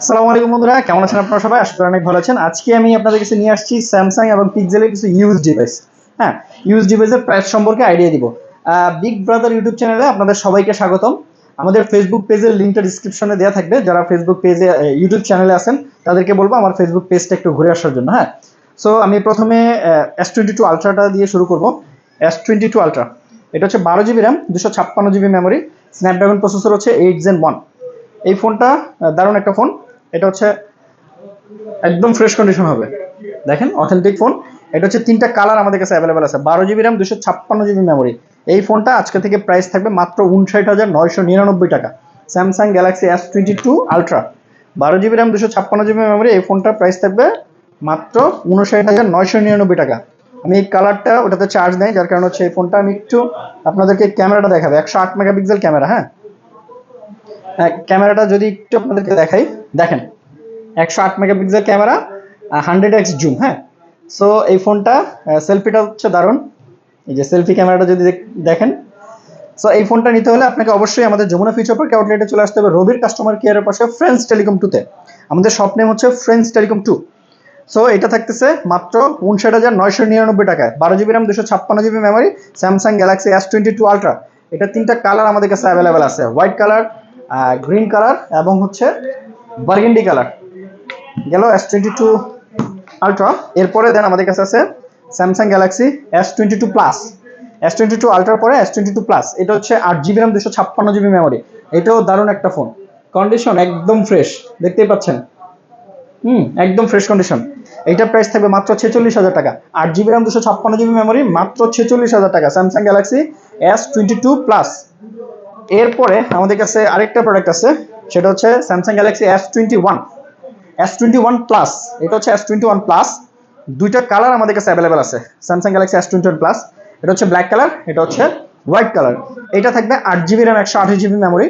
আসসালামু আলাইকুম বন্ধুরা, কেমন আছেন আপনারা সবাই? আশা করি অনেক ভালো আছেন। আজকে আমি আপনাদের কাছে নিয়ে আসছি স্যামসাং এবং পিক্সেলের কিছু ইউজ ডিভাইস হ্যাঁ ইউজ ডিভাইসের প্রাইস সম্পর্কে আইডিয়া দিব। বিগ ব্রাদার ইউটিউব চ্যানেলে আপনাদের সবাইকে স্বাগতম। আমাদের ফেসবুক পেজের লিঙ্কটা ডিসক্রিপশনে দেওয়া থাকবে। যারা ফেসবুক পেজে ইউটিউব চ্যানেলে আছেন, তাদেরকে বলব আমার ফেসবুক পেজটা একটু ঘুরে আসার জন্য হ্যাঁ? সো আমি প্রথমে এস টোয়েন্টি টু আলট্রাটা দিয়ে শুরু করব। এস টোয়েন্টি টু আলট্রা এটা হচ্ছে বারো জিবি র্যাম দুশো ছাপ্পান্ন জিবি মেমোরি স্ন্যাপড্রাগন প্রসেসর হচ্ছে এইট জেন ওয়ান এই ফোনটা দারুণ একটা ফোন। এটা হচ্ছে একদম ফ্রেশ কন্ডিশন হবে। দেখেন অথেন্টিক ফোন এটা হচ্ছে তিনটা কালার আমাদের কাছে অ্যাভেলেবেল আছে। বারো জিবি র্যাম দুশো ছাপ্পান্ন জিবি মেমোরি এই ফোনটা আজকে থেকে প্রাইস থাকবে মাত্র উনষাট হাজার নয়শো নিরানব্বই টাকা। Samsung Galaxy S twenty two ultra বারো জিবি র্যাম দুশো ছাপ্পান্ন জিবি মেমোরি এই ফোনটার প্রাইস থাকবে মাত্র উনষাট হাজার নয়শো নিরানব্বই টাকা। আমি এই কালারটা ওটাতে চার্জ নেই, যার কারণে হচ্ছে এই ফোনটা আমি একটু আপনাদেরকে ক্যামেরাটা দেখাবে। একশো আট মেগাপিক্সেল ক্যামেরা হ্যাঁ? ক্যামেরাটা যদি একটু আপনাদেরকে দেখাই। দেখেন, একশো আট megapixel camera hundred X zoom হ্যাঁ? সো এই ফোনটা সেলফিটা হচ্ছে দারুণ। এই যে সেলফি ক্যামেরাটা যদি দেখ- দেখেন। সো এই ফোনটা নিতে হলে আপনাকে অবশ্যই আমাদের যমুনা ফিউচার পার্ক আউটলেটে চলে আসতে হবে রবির কাস্টমার কেয়ারের পাশে ফ্রেন্ডস টেলিকম টুতে আমাদের নেম হচ্ছে ফ্রেন্ডস টেলিকম টু সো এটা থাকতেছে মাত্র উনষাট হাজার নয়শো নিরানব্বই টাকায়। বারো জিবি র্যাম দুশো ছাপ্পান্ন GB memory Samsung Galaxy S twenty two ultra এটা তিনটা কালার আমাদের কাছে অ্যাভেলেবেল আছে। হোয়াইট কালার গ্রিন কালার এবং হচ্ছে বার্গেন্ডি কালার গেল এস টোয়েন্টি টু আলট্রা এরপরে দেন আমাদের কাছে আছে Samsung Galaxy S twenty two plus S twenty two আলট্রার পরে এস টোয়েন্টি টু প্লাস এটা হচ্ছে আট জিবি র্যাম দুশো ছাপ্পান্ন জিবি মেমোরি এটাও দারুণ একটা ফোন কন্ডিশন একদম ফ্রেশ দেখতেই পাচ্ছেন? হুম, একদম ফ্রেশ কন্ডিশন এইটা প্রাইস থাকবে মাত্র ছেচল্লিশ হাজার টাকা। আট জিবি র্যাম দুশো ছাপ্পান্ন জিবি মেমোরি মাত্র ছেচল্লিশ হাজার টাকা। Samsung Galaxy S twenty two plus এরপরে আমাদের কাছে আরেকটা প্রোডাক্ট আছে, সেটা হচ্ছে Samsung Galaxy S twenty one S twenty one plus এটা হচ্ছে এস টোয়েন্টি ওয়ান প্লাস দুইটা কালার আমাদের কাছে অ্যাভেলেবেল আছে Samsung Galaxy S twenty one plus এটা হচ্ছে ব্ল্যাক কালার এটা হচ্ছে হোয়াইট কালার এটা থাকবে আট জিবি র্যাম একশো আঠাশ জিবি মেমোরি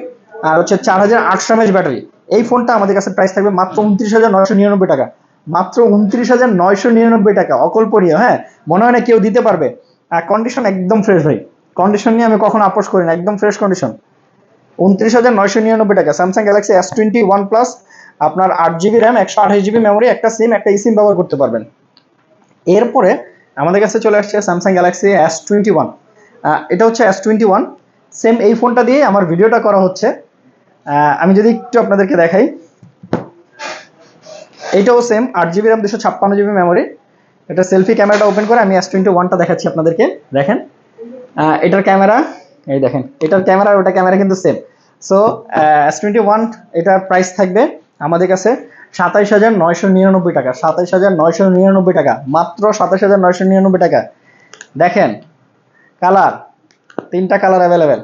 আর হচ্ছে চার হাজার আটশো এমএচ ব্যাটারি এই ফোনটা আমাদের কাছে প্রাইস থাকবে মাত্র উনত্রিশ হাজার নয়শো নিরানব্বই টাকা। মাত্র উনত্রিশ হাজার নয়শো নিরানব্বই টাকা, অকল্পনীয় হ্যাঁ? মনে হয় না কেউ দিতে পারবে। আর কন্ডিশন একদম ফ্রেশ ভাই। কন্ডিশন নিয়ে আমি কখনো আপোষ করি না, একদম ফ্রেশ কন্ডিশন উনত্রিশ হাজার নয়শো নিরানব্বই টাকা। Samsung Galaxy S twenty one plus আপনার আট জিবি র্যাম একশো আঠাশ জিবি মেমোরি একটা সিম একটা ই সিম ব্যবহার করতে পারবেন। এরপরে আমাদের কাছে চলে আসছে Samsung Galaxy S twenty one এটা হচ্ছে এস টোয়েন্টি ওয়ান সেম এই ফোনটা দিয়ে আমার ভিডিওটা করা হচ্ছে। আমি যদি একটু আপনাদেরকে দেখাই। এইটাও সেম আট জিবি র্যাম দুশো ছাপ্পান্ন জিবি মেমোরি এটা সেলফি ক্যামেরাটা ওপেন করে আমি এস টোয়েন্টি ওয়ানটা দেখাচ্ছি আপনাদেরকে। দেখেন। এটার ক্যামেরা এই দেখেন, এটার ক্যামেরা, ওটা ক্যামেরা কিন্তু same so S twenty one এটার প্রাইস থাকবে আমাদের কাছে সাতাইশ হাজার নয়শো নিরানব্বই টাকা, সাতাইশ হাজার নয়শো নিরানব্বই টাকা, মাত্র সাতাইশ হাজার নয়শো নিরানব্বই টাকা। দেখেন, কালার, তিনটা colour available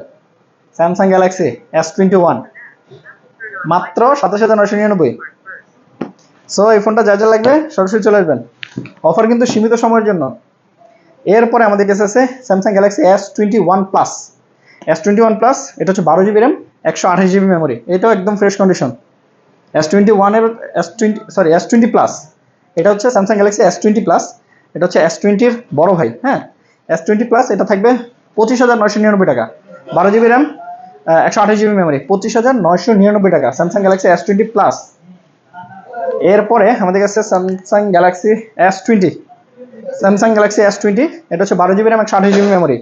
Samsung Galaxy S twenty one মাত্র সাতাশ হাজার নয়শো নিরানব্বই। সো এই ফোনটা যা যা লাগবে, সরাসরি চলে আসবেন। অফার কিন্তু সীমিত সময়ের জন্য। এরপরে আমাদের কাছে আছে Samsung Galaxy S twenty one plus S twenty one plus এটা হচ্ছে বারো জিবি র্যাম একশো আঠাশ জিবি মেমোরি এটাও একদম ফ্রেশ কন্ডিশন এস টোয়েন্টি ওয়ানের S twenty sorry S twenty plus এটা হচ্ছে Samsung Galaxy S twenty plus এটা হচ্ছে এস টোয়েন্টির বড় ভাই হ্যাঁ? এস টোয়েন্টি প্লাস এটা থাকবে পঁচিশ হাজার নয়শো নিরানব্বই টাকা। বারো জিবি র্যাম একশো আঠাশ জিবি মেমোরি পঁচিশ হাজার নয়শো নিরানব্বই টাকা Samsung Galaxy S twenty plus এরপরে আমাদের কাছে Samsung Galaxy S twenty Samsung Galaxy S twenty এটা হচ্ছে বারো জিবি র্যাম একশো আঠাশ জিবি মেমোরি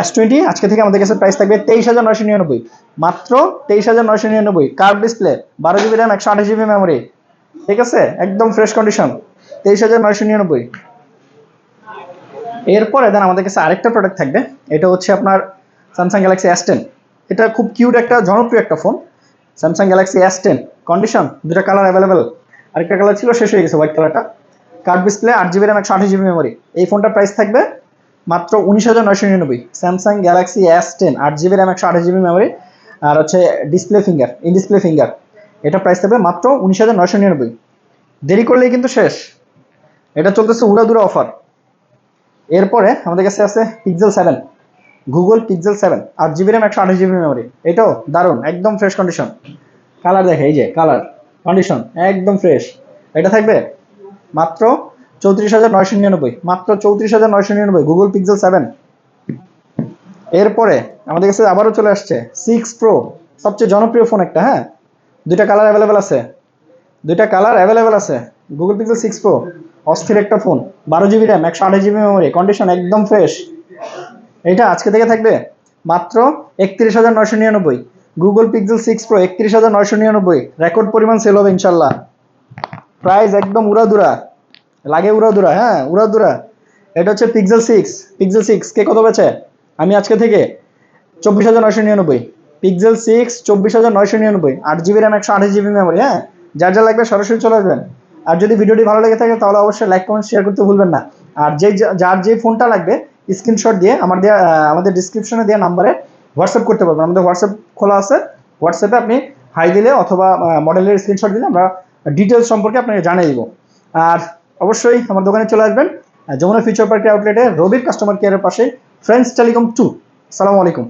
এস টোয়েন্টি আজকে থেকে আমাদের কাছে প্রাইস থাকবে তেইশ হাজার নয়শো নিরানব্বই। মাত্র তেইশ হাজার নয়শো নিরানব্বই। কার্ভ ডিসপ্লে বারো জিবি র্যাম একশো আঠাশ জিবি মেমোরি ঠিক আছে? একদম ফ্রেশ কন্ডিশন তেইশ হাজার নয়শো নিরানব্বই। এরপরে দেন আমাদের কাছে আরেকটা প্রোডাক্ট থাকবে। এটা হচ্ছে আপনার স্যামসাং গ্যালাক্সি এস টেন এটা খুব কিউট একটা, জনপ্রিয় একটা phone Samsung Galaxy S ten condition দুটা কালার অ্যাভেলেবেল আরেকটা কালার ছিল, শেষ হয়ে গেছে হোয়াইট কালারটা কার্ড ডিসপ্লে আট জিবি র্যাম একশো আঠাশ জিবি মেমোরি এই ফোনটার প্রাইস থাকবে মাত্র উনিশ হাজার নয়শো নিরানব্বই। স্যামসাং গ্যালাক্সি এস টেন আট জিবি র্যাম একশো আঠাশ জিবি মেমোরি আর হচ্ছে display finger in display finger এটা প্রাইস থাকবে মাত্র উনিশ হাজার নয়শো নিরানব্বই। দেরি করলেই কিন্তু শেষ। এটা চলতেছে উড়াদুরা অফার এরপরে আমাদের কাছে আছে Pixel seven Google Pixel seven আট জিবি র্যাম একশো আঠাশ জিবি মেমোরি এটাও দারুণ, একদম ফ্রেশ কন্ডিশন কালার দেখে, এই যে কালার কন্ডিশন একদম ফ্রেশ এটা থাকবে মাত্র চৌত্রিশ হাজার নয়শো নিরানব্বই, মাত্র চৌত্রিশ হাজার নয়শো নিরানব্বই গুগল পিক্সেল সেভেন এরপরে আমাদের কাছে আবারও চলে আসছে সিক্স প্রো সবচেয়ে জনপ্রিয় ফোন একটা হ্যাঁ? দুইটা কালার অ্যাভেলেবেল আছে। দুইটা কালার অ্যাভেলেবেল আছে গুগল পিক্সেল সিক্স প্রো অস্থির একটা ফোন বারো জিবি র্যাম একশো আঠাশ জিবি মেমোরি কন্ডিশন একদম ফ্রেশ এটা আজকে থেকে থাকবে মাত্র একত্রিশ হাজার নয়শো নিরানব্বই গুগল পিক্সেল সিক্স প্রো একত্রিশ হাজার নয়শো নিরানব্বই রেকর্ড পরিমাণ সেল হবে ইনশাল্লাহ। প্রাইস একদম উড়াদুরা লাগে উড়াদুরা হ্যাঁ উড়াদুরা এটা হচ্ছে পিক্সেল সিক্স পিক্সেল সিক্স কে কত বেছে আমি আজকে থেকে চব্বিশ হাজার নয়শো নিরানব্বই। পিক্সেল সিক্স চব্বিশ হাজার নয়শো নিরানব্বই। আট জিবি র্যাম একশো আঠাশ জিবি মেমোরি হ্যাঁ? যার যা লাগবে সরাসরি চলে আসবেন। আর যদি ভিডিওটি ভালো লেগে থাকে, তাহলে অবশ্যই লাইক কমেন্ট শেয়ার করতে ভুলবেন না। আর যে যার যে ফোনটা লাগবে স্ক্রিনশট দিয়ে আমার দেওয়া আমাদের ডিসক্রিপশনে দেওয়া নাম্বারে হোয়াটসঅ্যাপ করতে পারবেন। আমাদের হোয়াটসঅ্যাপ খোলা আছে। হোয়াটসঅ্যাপে আপনি হাই দিলে অথবা মডেলের স্ক্রিনশট দিলে আমরা ডিটেলস সম্পর্কে আপনাকে জানিয়ে দিব। আর অবশ্যই আমার দোকানে চলে আসবেন। যমুনা ফিউচার পার্টি আউটলেটে রবির কাস্টমার কেয়ারের পাশে ফ্রেন্ডস টেলিকম টু সালামু আলাইকুম।